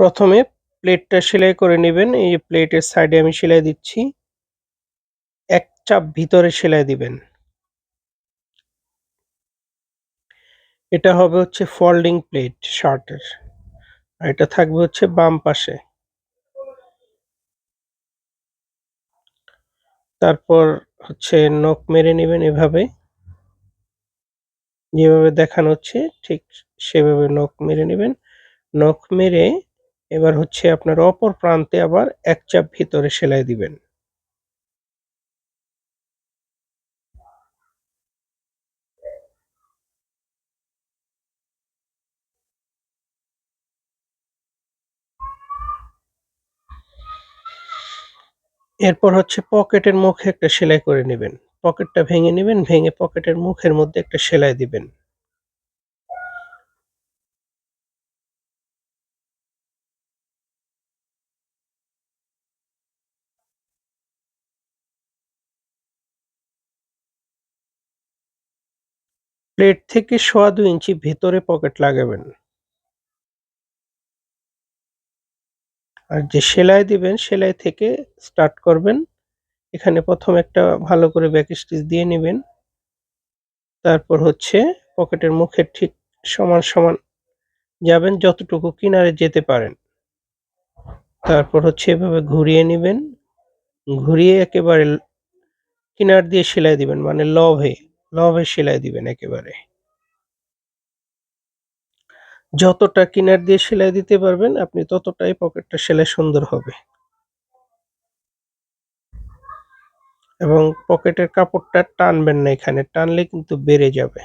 প্রথমে প্লেটটা সেলাই করে নেবেন। এই প্লেটের সাইডে আমি সেলাই দিচ্ছি। এক চাপ ভিতরে সেলাই দিবেন। এটা হবে হচ্ছে ফোল্ডিং প্লেট শার্টের। আর এটা থাকবে হচ্ছে বাম পাশে। তারপর হচ্ছে নখ মেরে নেবেন এভাবে। যেভাবে দেখানো হচ্ছে, ঠিক সেভাবে নখ মেরে নেবেন। নখ মেরে এবার হচ্ছে আপনার অপর প্রান্তে আবার এক চাপ ভিতরে সেলাই দিবেন। এরপর হচ্ছে পকেটের মুখে একটা সেলাই করে নেবেন। পকেটটা ভেঙে নেবেন, ভেঙে পকেটের মুখের মধ্যে একটা সেলাই দিবেন। প্লেট থেকে সোয়া দুই ইঞ্চি ভিতরে পকেট লাগাবেন। আর যে সেলাই দিবেন, সেলাই থেকে স্টার্ট করবেন। এখানে প্রথম একটা ভালো করে ব্যাক স্টিচ দিয়ে নেবেন। তারপর হচ্ছে পকেটের মুখের ঠিক সমান সমান যাবেন যতটুকু কিনারে যেতে পারেন। তারপর হচ্ছে এভাবে ঘুরিয়ে নেবেন। ঘুরিয়ে একেবারে কিনার দিয়ে সেলাই দিবেন মানে লভে। লভে সেলাই দিবেন একেবারে। যতটা কিনার দিয়ে সেলাই দিতে পারবেন, আপনি ততটাই পকেটটা সেলাই সুন্দর হবে। এবং পকেটের কাপড়টা টানবেন না এখানে, টানলে কিন্তু বেড়ে যাবে।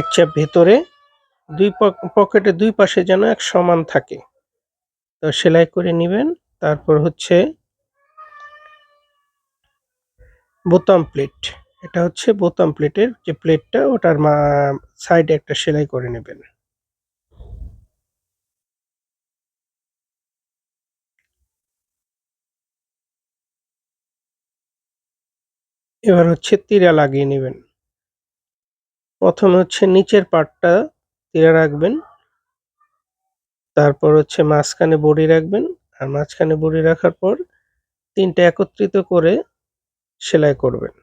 এক চাপ ভেতরে, দুই পকেটে দুই পাশে যেন এক সমান থাকে। তো সেলাই করে নেবেন, তারপর হচ্ছে বোতাম প্লেট। এটা হচ্ছে বোতাম প্লেটের যে প্লেটটা, ওটার সাইডে একটা সেলাই করে নেবেন। এবার হচ্ছে তীরা লাগিয়ে নেবেন। প্রথমে হচ্ছে নিচের পার্টটা তীরা রাখবেন। তারপর হচ্ছে মাঝখানে বডি রাখবেন আর মাঝখানে বডি রাখার পর তিনটা একত্রিত করে সেলাই করবেন।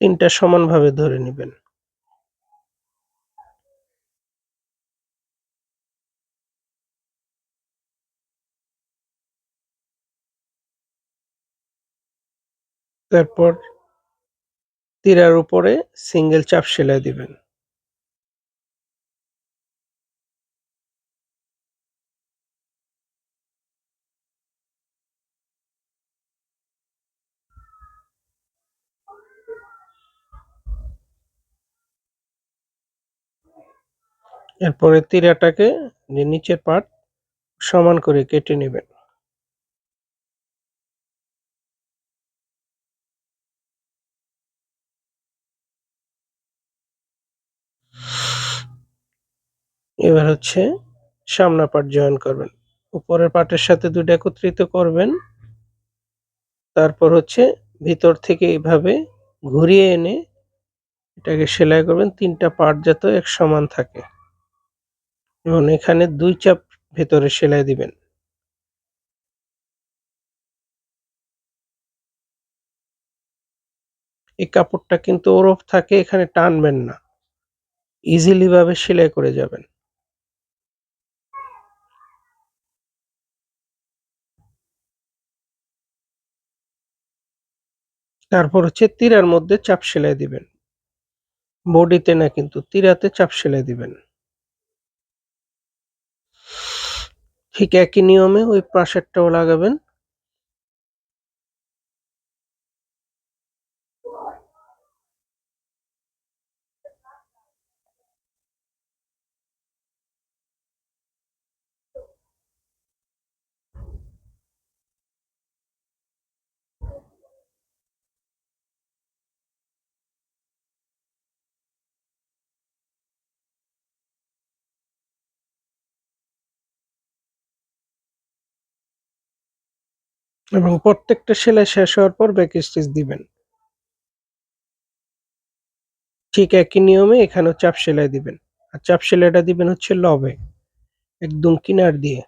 তিনটা সমানভাবে ধরে নেবেন। তারপর তীরার উপরে সিঙ্গেল চাপ সেলাই দিবেন। এরপরে তীরাটাকে যে নিচের পাট সমান করে কেটে নেবেন। এবার হচ্ছে সামনা পার্ট জয়েন করবেন। উপরের পার্টের সাথে দুটো একত্রিত করবেন। তারপর হচ্ছে ভিতর থেকে এইভাবে ঘুরিয়ে এনে এটাকে সেলাই করবেন। তিনটা পার্ট যাতে এক সমান থাকে। এবং এখানে দুই চাপ ভেতরে সেলাই দিবেন। এই কাপড়টা কিন্তু ওরফ থাকে, এখানে টানবেন না। ইজিলি ভাবে সেলাই করে যাবেন। তারপর হচ্ছে তীরার মধ্যে চাপ সেলাই দিবেন। বডিতে না কিন্তু তীরাতে চাপ সেলাই দিবেন। ঠিক একই নিয়মে ওই প্রাসাদটাও লাগাবেন। এবং প্রত্যেকটা সেলাই শেষ হওয়ার পর ব্যাক স্টিচ দিবেন। ঠিক একই নিয়মে এখানেও চাপ সেলাই দিবেন। আর চাপ সেলাইটা দিবেন হচ্ছে লবে, একদম কিনার দিয়ে।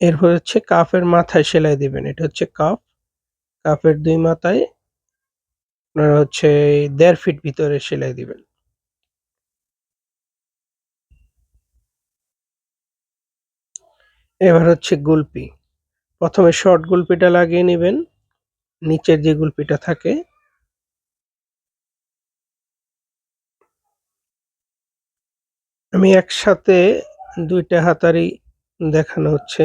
এরপর হচ্ছে কাফের মাথায় সেলাই দিবেন। এটা হচ্ছে কাফ, কাফের দুই মাথায় আপনারা হচ্ছে দেড় ফিট ভিতরে সেলাই দিবেন। এবার হচ্ছে গুলপি। প্রথমে শর্ট গুলপিটা লাগিয়ে নেবেন। নিচের যে গুলপিটা থাকে। আমি একসাথে দুইটা হাতারি দেখানো হচ্ছে।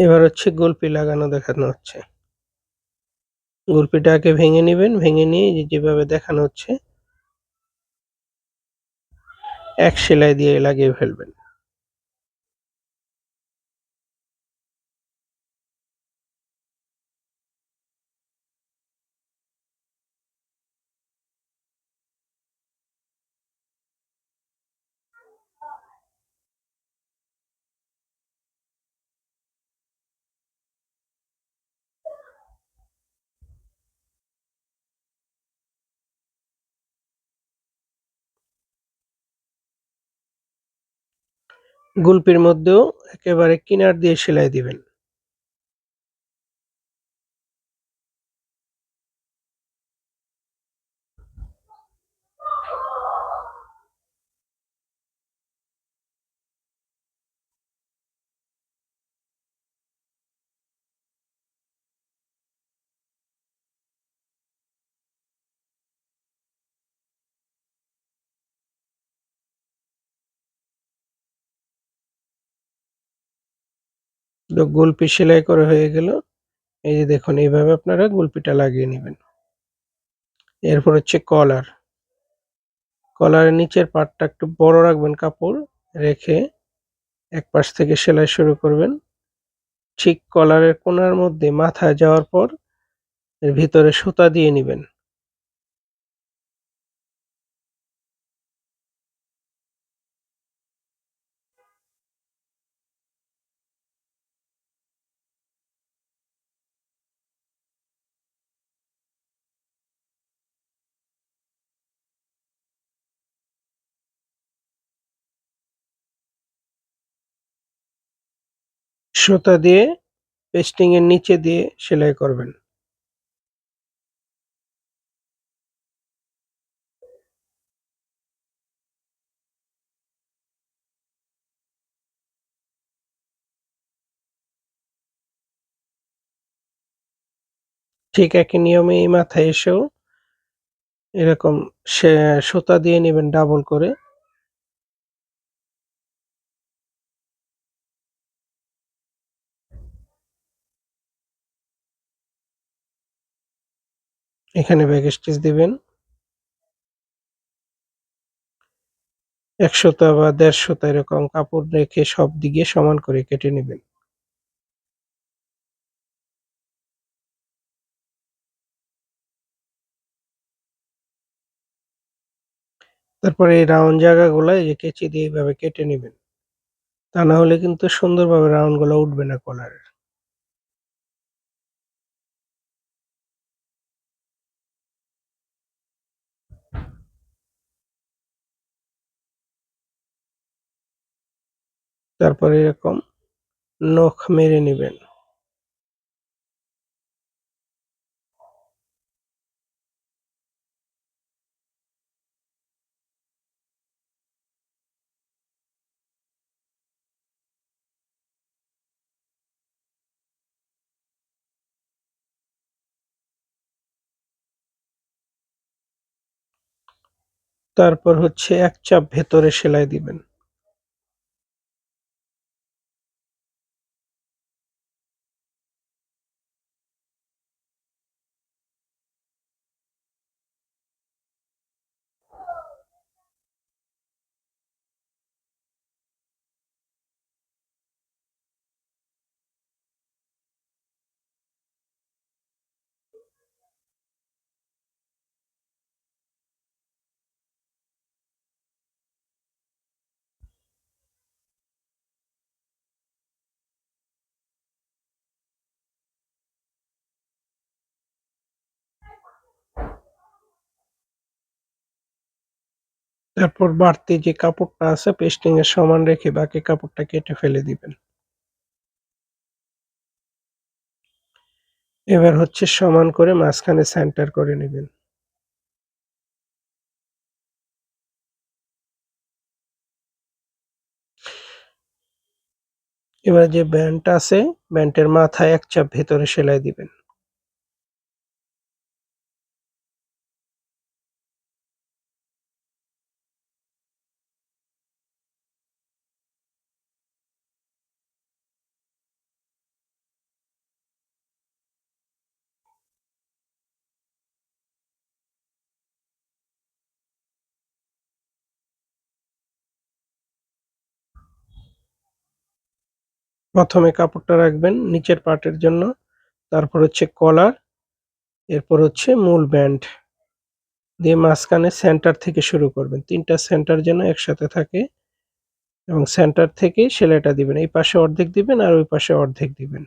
এবার হচ্ছে গুলপি লাগানো দেখানো হচ্ছে। গুলপিটাকে ভেঙে নেবেন, ভেঙে নিয়ে যেভাবে দেখানো হচ্ছে, এক সেলাই দিয়ে লাগিয়ে ফেলবেন। গুলপির মধ্যেও একেবারে কিনার দিয়ে সেলাই দিবেন। তো গুলপি সেলাই করা হয়ে গেল। এই যে দেখুন, এইভাবে আপনারা গুলপিটা লাগিয়ে নেবেন। এরপর হচ্ছে কলার। কলারের নিচের পাটটা একটু বড় রাখবেন কাপড় রেখে এক পাশ থেকে সেলাই শুরু করবেন। ঠিক কলারের কোনার মধ্যে মাথায় যাওয়ার পর এর ভিতরে সুতা দিয়ে নেবেন। সুতা দিয়ে পেস্টিং এর নিচে দিয়ে সেলাই করবেন। ঠিক একই নিয়মে এই মাথায় এসেও এরকম সুতা দিয়ে নেবেন ডাবল করে। এখানে ব্যাক স্টিচ দিবেন। একশোটা বা দেড়শোটা এরকম কাপড় রেখে সব দিকে সমান করে কেটে নেবেন। তারপরে এই রাউন্ড জায়গাগুলো এই যে কেচি দিয়ে এইভাবে কেটে নেবেন। তা না হলে কিন্তু সুন্দরভাবে রাউন্ডগুলো উঠবে না কলারের। তারপরে এরকম নখ মেরে নেবেন। তারপর হচ্ছে এক চাপ ভেতরে সেলাই দিবেন। তারপর বাড়তি যে কাপড়টা আছে পেস্টিং এর সমান রেখে বাকি কাপড়টা কেটে ফেলে দিবেন। এবার হচ্ছে সমান করে মাঝখানে সেন্টার করে নেবেন। এবার যে ব্যান্ডটা আছে ব্যান্ডের মাথায় এক চাপ ভেতরে সেলাই দিবেন। প্রথমে কাপড়টা রাখবেন নিচের পার্টের জন্য, তারপর হচ্ছে কলার, এরপর হচ্ছে মূল ব্যান্ড। দিয়ে মাঝখানে সেন্টার থেকে শুরু করবেন, তিনটা সেন্টার যেন একসাথে থাকে এবং সেন্টার থেকে সেলাইটা দিবেন। এই পাশে অর্ধেক দিবেন আর ওই পাশে অর্ধেক দিবেন।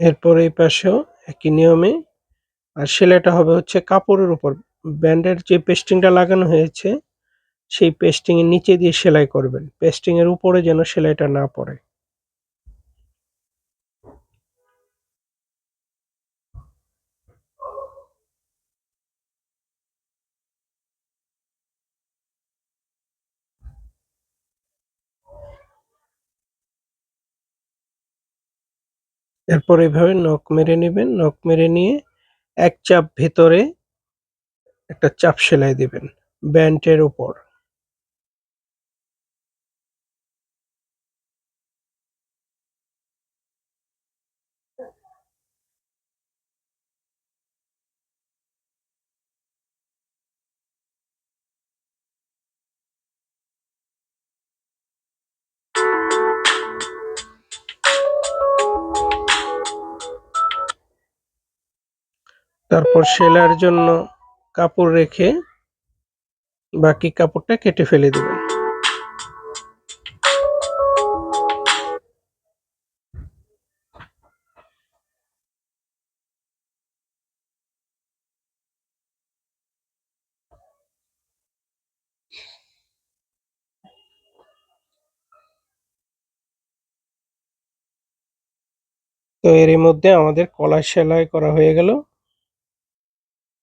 এরপর এই পাশেও একই নিয়মে, আর সেলাইটা হবে হচ্ছে কাপড়ের উপর। ব্যান্ডের যে পেস্টিংটা লাগানো হয়েছে, সেই পেস্টিংয়ের নিচে দিয়ে সেলাই করবেন। পেস্টিংয়ের উপরে যেন সেলাইটা না পড়ে। এরপর এভাবে নখ মেরে নেবেন, নখ মেরে নিয়ে এক চাপ ভেতরে একটা চাপ সেলাই দেবেন, ব্যান্ডের উপর তারপর সেলার জন্য কাপড় রেখে বাকি কাপড়টা কেটে ফেলে দিবেন। তো এরই মধ্যে আমাদের কলার সেলাই করা হয়ে গেল।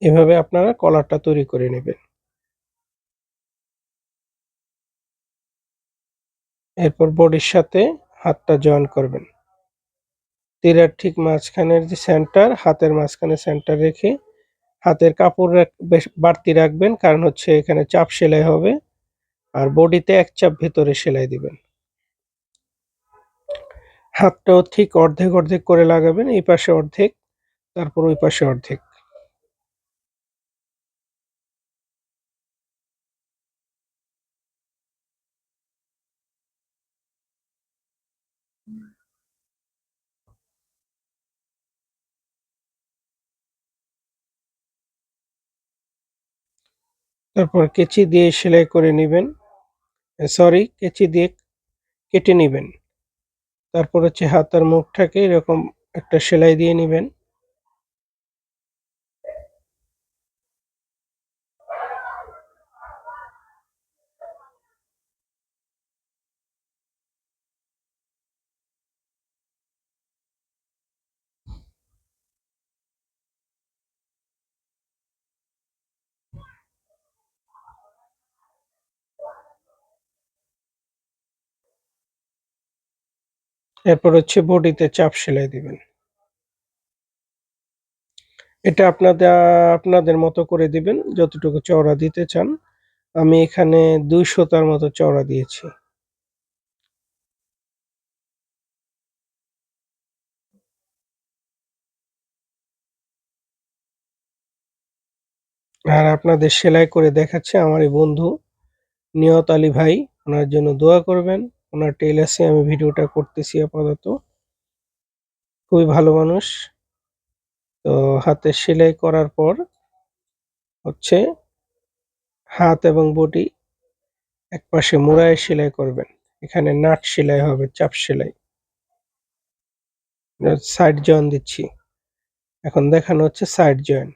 এভাবে আপনারা কলারটা তৈরি করে নেবেন। এরপর বডির সাথে হাতটা জয়েন করবেন। তীরের ঠিক মাঝখানের যে সেন্টার হাতের মাঝখানে সেন্টার রেখে হাতের কাপড় বেশ বাড়তি রাখবেন, কারণ হচ্ছে এখানে চাপ সেলাই হবে আর বডিতে এক চাপ ভেতরে সেলাই দিবেন। হাতটাও ঠিক অর্ধেক অর্ধেক করে লাগাবেন, এই পাশে অর্ধেক, তারপর ওই পাশে অর্ধেক। তারপর কেচি দিয়ে সেলাই করে নেবেন। সরি কেচি দিয়ে কেটে নেবেন। তারপর হচ্ছে হাতার মুখটাকে এরকম একটা সেলাই দিয়ে নেবেন। এরপর হচ্ছে বডিতে চাপ সেলাই দিবেন। এটা আপনাদের আপনাদের মতো করে দিবেন, যতটুকু চওড়া দিতে চান। আমি এখানে দুইশো তার মতো চওড়া দিয়েছি। আর আপনাদের সেলাই করে দেখাচ্ছে আমার এই বন্ধু নিয়ত আলী ভাই, ওনার জন্য দোয়া করবেন। ওনার টেলার্সে আমি ভিডিওটা করতেছি আপাতত। খুবই ভালো মানুষ। তো হাতে সেলাই করার পর হচ্ছে হাত এবং বডি এক পাশে মোড়ায় সেলাই করবেন। এখানে নাট সেলাই হবে, চাপ সেলাই। সাইড জয়েন দিচ্ছি। এখন দেখানো হচ্ছে সাইড জয়েন।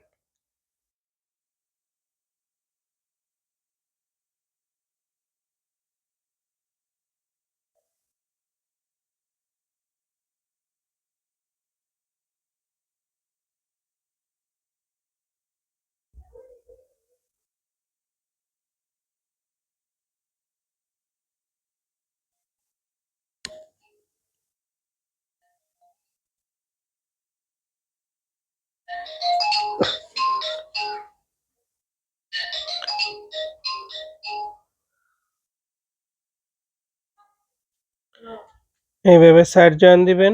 এইভাবে সাইড জয়েন দিবেন।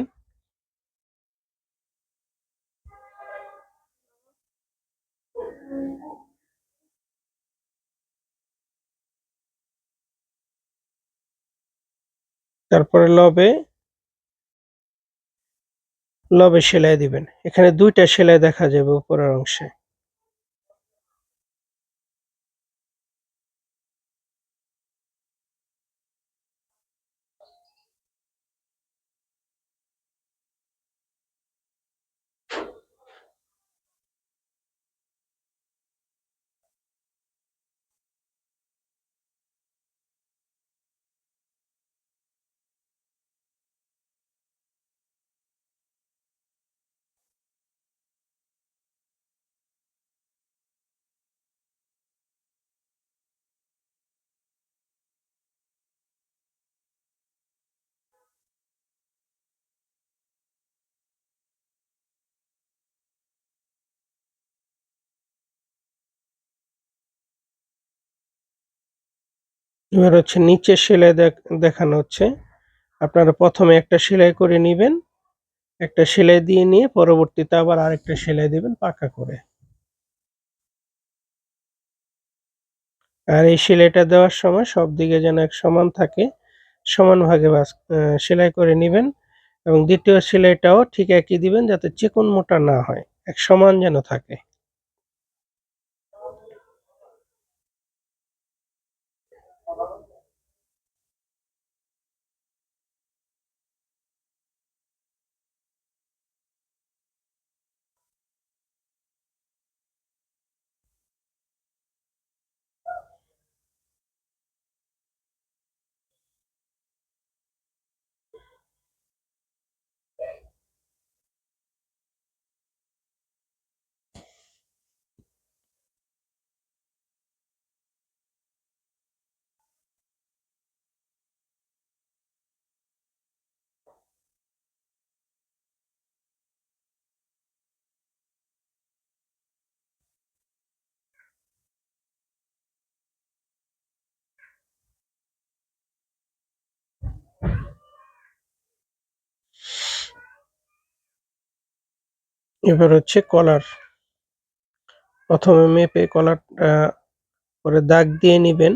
তারপরে লবে লবে সেলাই দিবেন। এখানে দুইটা সেলাই দেখা যাবে উপরের অংশে। এবার হচ্ছে নিচের সেলাই দেখানো হচ্ছে। আপনারা প্রথমে একটা সেলাই করে নিবেন, একটা সেলাই দিয়ে নিয়ে পরবর্তীতে আবার আরেকটা সেলাই দিবেন পাকা করে। আর এই সেলাইটা দেওয়ার সময় সব দিকে যেন এক সমান থাকে, সমান ভাগে সেলাই করে নিবেন এবং দ্বিতীয় সেলাইটাও ঠিক একই দিবেন যাতে চিকন মোটা না হয়, এক সমান যেন থাকে। এবার হচ্ছে কলার। প্রথমে মেপে কলারটা পরে দাগ দিয়ে নিবেন।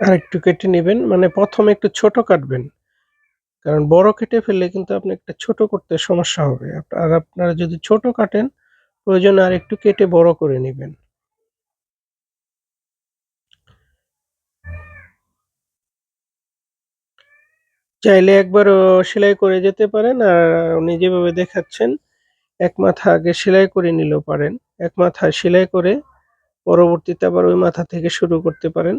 আর একটু কেটে নেবেন মানে প্রথমে একটু ছোট কাটবেন। কারণ বড় কেটে ফেললে কিন্তু আপনি একটা ছোট করতে সমস্যা হবে। আর আপনারা যদি ছোট কাটেন, প্রয়োজনে আর একটু কেটে বড় করে নেবেন। চাইলে একবার সেলাই করে যেতে পারেন, আর উনি যেভাবে দেখাচ্ছেন, এক মাথা আগে সেলাই করে নিলেও পারেন। এক মাথা সেলাই করে পরবর্তীতে আবার ওই মাথা থেকে শুরু করতে পারেন।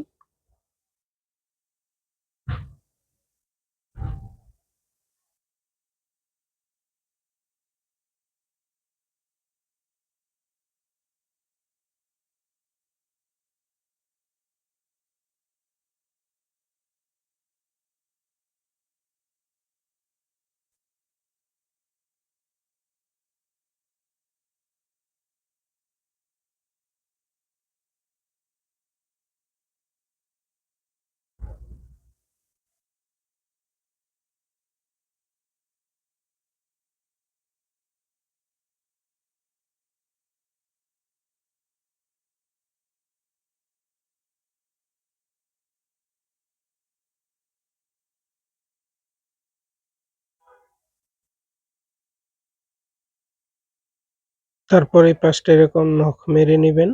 তারপর এই পাশটা এরকম নখ মেরে নেবেন।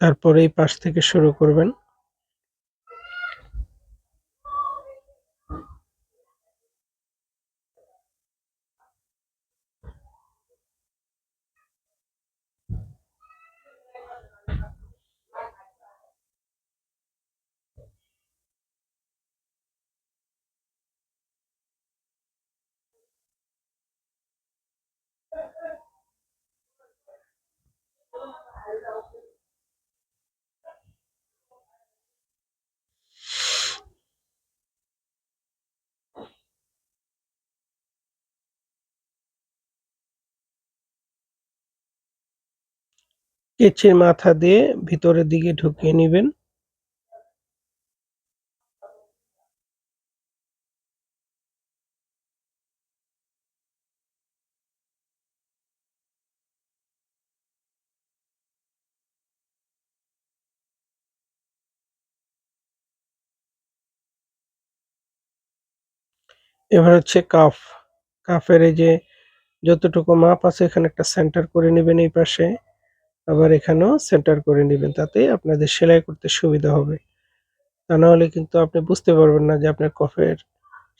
তারপর এই পাশ থেকে শুরু করবেন। কেচির মাথা দিয়ে ভিতরের দিকে ঢুকিয়ে নেবেন। এবার হচ্ছে কাফ। কাফের এই যে যতটুকু মাপ আছে, এখানে একটা সেন্টার করে নেবেন এই পাশে। আবার এখানেও সেন্টার করে নেবেন, তাতে আপনাদের সেলাই করতে সুবিধা হবে। তা নাহলে কিন্তু আপনি বুঝতে পারবেন না যে আপনার কফের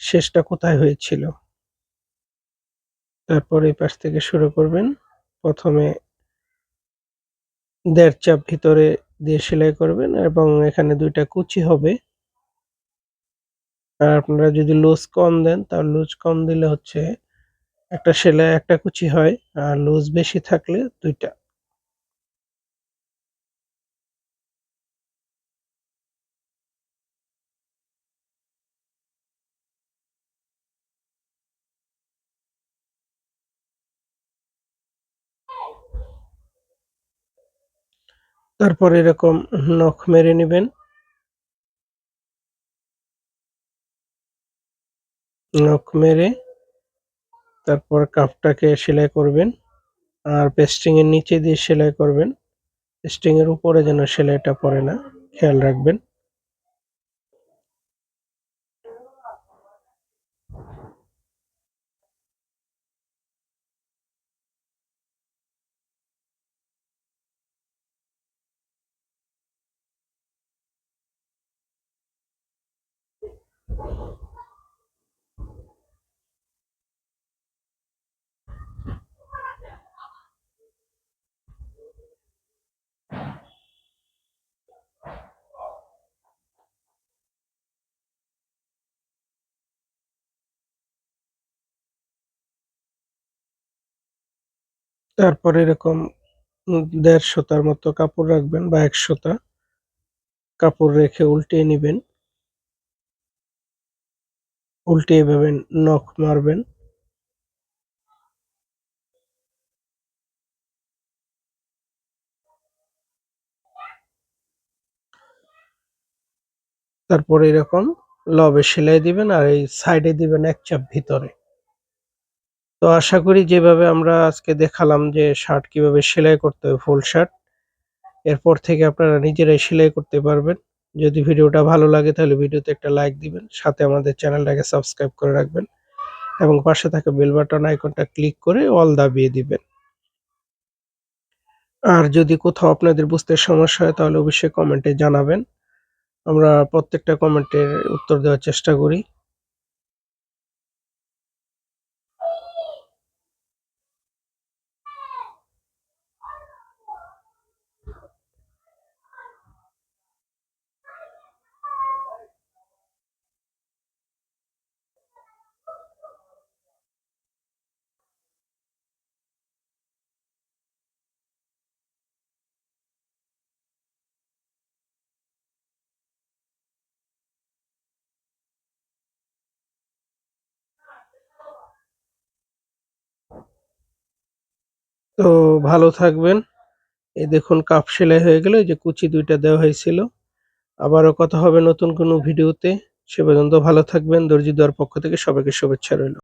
শেষটা কোথায় হয়েছিল। তারপর এই পাশ থেকে শুরু করবেন। প্রথমে দেড় চাপ ভিতরে দিয়ে সেলাই করবেন এবং এখানে দুইটা কুচি হবে। আর আপনারা যদি লুজ কম দেন তাহলে লুজ কম দিলে হচ্ছে একটা সেলাই, একটা কুচি হয়। আর লুজ বেশি থাকলে দুইটা। তারপর এরকম নখ মেরে নেবেন। নখ মেরে তারপর কাপটাকে সেলাই করবেন আর পেস্টিং এর নিচে দিয়ে সেলাই করবেন। পেস্টিং এর উপরে যেন সেলাইটা পড়ে না, খেয়াল রাখবেন। তারপর এরকম দেড় সুতার মতো কাপড় রাখবেন বা এক সুতা কাপড় রেখে উল্টিয়ে নেবেন। উল্টে এভাবে নখ মারবেন। তারপর এরকম লবে সেলাই দিবেন আর এই সাইডে দিবেন এক চাপ ভিতরে। তো আশা করি যেভাবে আমরা আজকে দেখালাম যে শার্ট কীভাবে সেলাই করতে হবে ফুল শার্ট এরপর থেকে আপনারা নিজেরাই সেলাই করতে পারবেন। যদি ভিডিওটা ভালো লাগে, তাহলে ভিডিওতে একটা লাইক দিবেন, সাথে আমাদের চ্যানেলটাকে সাবস্ক্রাইব করে রাখবেন এবং পাশে থাকা বেল বাটন আইকনটা ক্লিক করে অল দাবিয়ে দিবেন। আর যদি কোথাও আপনাদের বুঝতে সমস্যা হয়, তাহলে অবশ্যই কমেন্টে জানাবেন। আমরা প্রত্যেকটা কমেন্টের উত্তর দেওয়ার চেষ্টা করি। তো ভালো থাকবেন। এই দেখুন কাপ সেলাই হয়ে গেলে যে কুচি দুইটা দেওয়া হয়েছিল। আবারও কথা হবে নতুন কোনো ভিডিওতে। সে পর্যন্ত ভালো থাকবেন দর্জি দেওয়ার পক্ষ থেকে সবাইকে শুভেচ্ছা রইল।